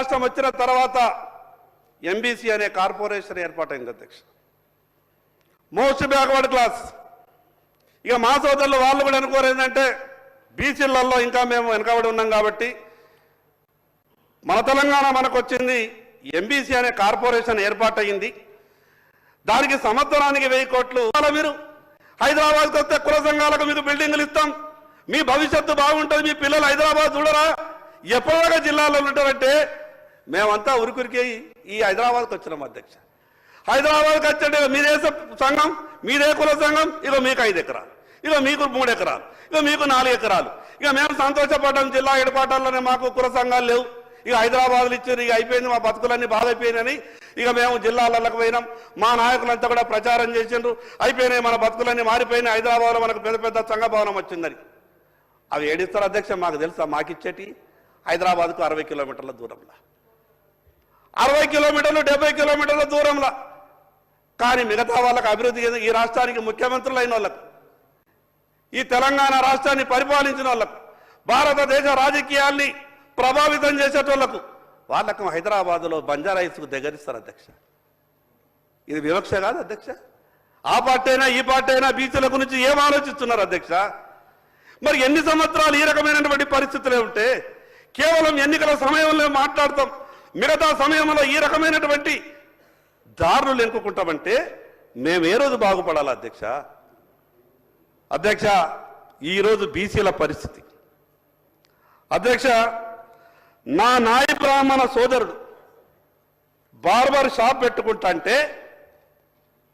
రాష్ట్రం వచ్చిన తర్వాత ఎంబీసీ అనే కార్పొరేషన్ ఏర్పాటైంది అధ్యక్ష. Most backward class. ఇక మా సోదరులు వాళ్ళు కూడా అనుకోరు ఏంటంటే బీసీలలో ఇంకా మేము వెనకబడి ఉన్నాం కాబట్టి. మన తెలంగాణ మనకు వచ్చింది ఎంబీసీ అనే కార్పొరేషన్ ఏర్పాటయింది దానికి సంవత్సరానికి వెయ్యి కోట్లు మీరు. హైదరాబాద్కి వస్తే కుల సంఘాలకు మీకు బిల్డింగ్లు ఇస్తాం. మీ భవిష్యత్తు బాగుంటుంది మీ పిల్లలు హైదరాబాద్ చూడరా. ఎప్పటిదాకా జిల్లాలో ఉంటారంటే మేమంతా ఉరికురికి ఈ హైదరాబాద్కి వచ్చినాం అధ్యక్ష. హైదరాబాద్కి వచ్చే మీరే సంఘం మీదే కుల సంఘం ఇక మీకు ఐదు ఎకరాలు ఇక మీకు మూడు ఎకరాలు ఇక మీకు నాలుగు ఎకరాలు. ఇక మేము సంతోషపడ్డాం జిల్లా ఏర్పాటాల్లోనే మాకు కుల సంఘాలు లేవు. ఇక హైదరాబాద్లు ఇచ్చారు ఇక అయిపోయింది మా బతుకులన్నీ బాధ అయిపోయినాయని ఇక మేము జిల్లాలకు పోయినాం. మా నాయకులంతా కూడా ప్రచారం చేసిండ్రు. అయిపోయినాయి మన బతుకులన్నీ మారిపోయినాయి. హైదరాబాద్లో మనకు పెద్ద పెద్ద సంఘ భవనం వచ్చిందని. అవి ఏడిస్తారు అధ్యక్ష మాకు తెలుసా మాకిచ్చేటి? హైదరాబాద్కు అరవై కిలోమీటర్ల దూరంలో. అరవై కిలోమీటర్లు డెబ్బై కిలోమీటర్ల దూరంలో. కానీ మిగతా వాళ్ళకి అభివృద్ధి ఈ రాష్ట్రానికి ముఖ్యమంత్రులు అయిన వాళ్ళకు ఈ తెలంగాణ రాష్ట్రాన్ని పరిపాలించిన వాళ్ళకు భారతదేశ రాజకీయాల్ని ప్రభావితం చేసేటోళ్ళకు వాళ్ళకు హైదరాబాదులో బంజారా దగ్గరిస్తారు అధ్యక్ష. ఇది వివక్ష కాదు అధ్యక్ష. ఆ పార్టీ అయినా ఈ పార్టీ అయినా బీసీల గురించి ఏం ఆలోచిస్తున్నారు అధ్యక్ష? మరి ఎన్ని సంవత్సరాలు ఈ రకమైనటువంటి పరిస్థితులే ఉంటే కేవలం ఎన్నికల సమయంలో మాట్లాడతాం మిగతా సమయంలో ఈ రకమైనటువంటి దారులు ఎన్నుకుంటామంటే మేము ఏ రోజు బాగుపడాలి అధ్యక్ష? అధ్యక్ష ఈరోజు బీసీల పరిస్థితి. అధ్యక్ష నా నాయ బ్రాహ్మణ సోదరుడు బార్బర్ షాప్ పెట్టుకుంటా అంటే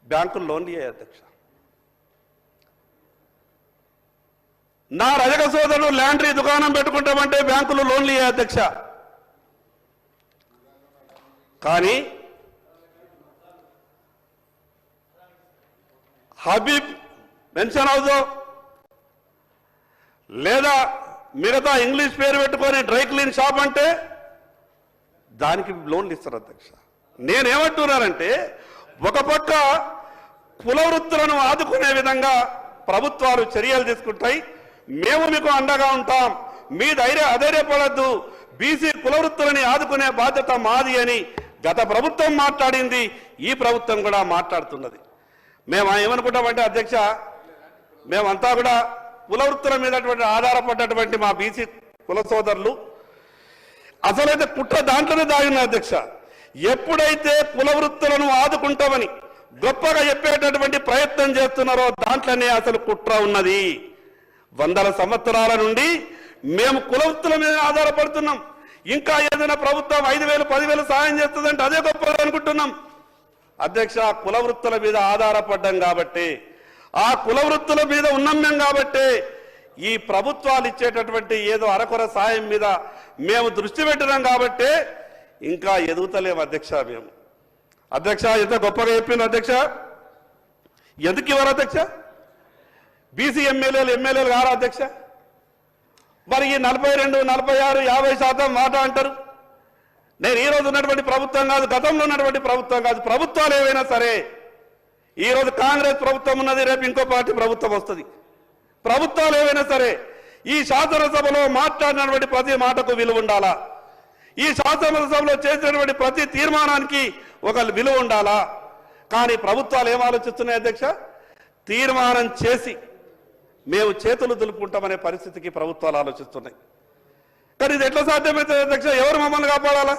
బ్యాంకులు లోన్ ఇయ్యాయి అధ్యక్ష. నా రజక సోదరుడు ల్యాండ్రీ దుకాణం పెట్టుకుంటామంటే బ్యాంకులు లోన్లు ఇయ్యాయి అధ్యక్ష. కానీ హబీబ్ మెన్షన్ హౌస్ లేదా మిగతా ఇంగ్లీష్ పేరు పెట్టుకొని డ్రై క్లీన్ షాప్ అంటే దానికి లోన్లు ఇస్తారు అధ్యక్ష. నేనేమంటున్నానంటే ఒక పక్క కులవృత్తులను ఆదుకునే విధంగా ప్రభుత్వాలు చర్యలు తీసుకుంటాయి. మేము మీకు అండగా ఉంటాం. మీ ధైర్య అధైర్యపడద్దు. బీసీ కులవృత్తులని ఆదుకునే బాధ్యత మాది అని గత ప్రభుత్వం మాట్లాడింది ఈ ప్రభుత్వం కూడా మాట్లాడుతున్నది. మేము ఏమనుకుంటామంటే అధ్యక్ష మేమంతా కూడా కులవృత్తుల మీదటువంటి ఆధారపడ్డటువంటి మా బీసీ కుల సోదరులు అసలైతే కుట్ర దాంట్లోనే దాగిన అధ్యక్ష. ఎప్పుడైతే కులవృత్తులను ఆదుకుంటామని గొప్పగా చెప్పేటటువంటి ప్రయత్నం చేస్తున్నారో దాంట్లోనే అసలు కుట్ర ఉన్నది. వందల సంవత్సరాల నుండి మేము కులవృత్తుల మీద ఆధారపడుతున్నాం. ఇంకా ఏదైనా ప్రభుత్వం ఐదు వేలు పదివేలు సహాయం చేస్తుందంటే అదే గొప్పగా అనుకుంటున్నాం. అధ్యక్ష కుల వృత్తుల మీద ఆధారపడ్డం కాబట్టి ఆ కుల వృత్తుల మీద ఉన్నాం మేము కాబట్టి ఈ ప్రభుత్వాలు ఇచ్చేటటువంటి ఏదో అరకొర సాయం మీద మేము దృష్టి పెట్టినాం కాబట్టి ఇంకా ఎదుగుతలేము అధ్యక్ష మేము. అధ్యక్ష ఎంత గొప్పగా చెప్పింది అధ్యక్ష? ఎందుకు ఇవ్వరు అధ్యక్ష? బీసీ ఎమ్మెల్యేలు ఎమ్మెల్యేలు గారు అధ్యక్ష? మరి ఈ నలభై రెండు నలభై ఆరు యాభై శాతం మాట అంటారు? నేను ఈ రోజు ఉన్నటువంటి ప్రభుత్వం కాదు గతంలో ఉన్నటువంటి ప్రభుత్వం కాదు ప్రభుత్వాలు ఏవైనా సరే ఈరోజు కాంగ్రెస్ ప్రభుత్వం ఉన్నది రేపు ఇంకో పార్టీ ప్రభుత్వం వస్తుంది. ప్రభుత్వాలు ఏవైనా సరే ఈ శాసనసభలో మాట్లాడినటువంటి ప్రతి మాటకు విలువ ఉండాలా? ఈ శాసనసభలో చేసినటువంటి ప్రతి తీర్మానానికి ఒక విలువ ఉండాలా? కానీ ప్రభుత్వాలు ఏం ఆలోచిస్తున్నాయి అధ్యక్ష? తీర్మానం చేసి మేము చేతులు దులుపుకుంటామనే పరిస్థితికి ప్రభుత్వాలు ఆలోచిస్తున్నాయి. కానీ ఇది ఎట్లా సాధ్యమవుతుంది అధ్యక్ష? ఎవరు మమ్మల్ని కాపాడాలా?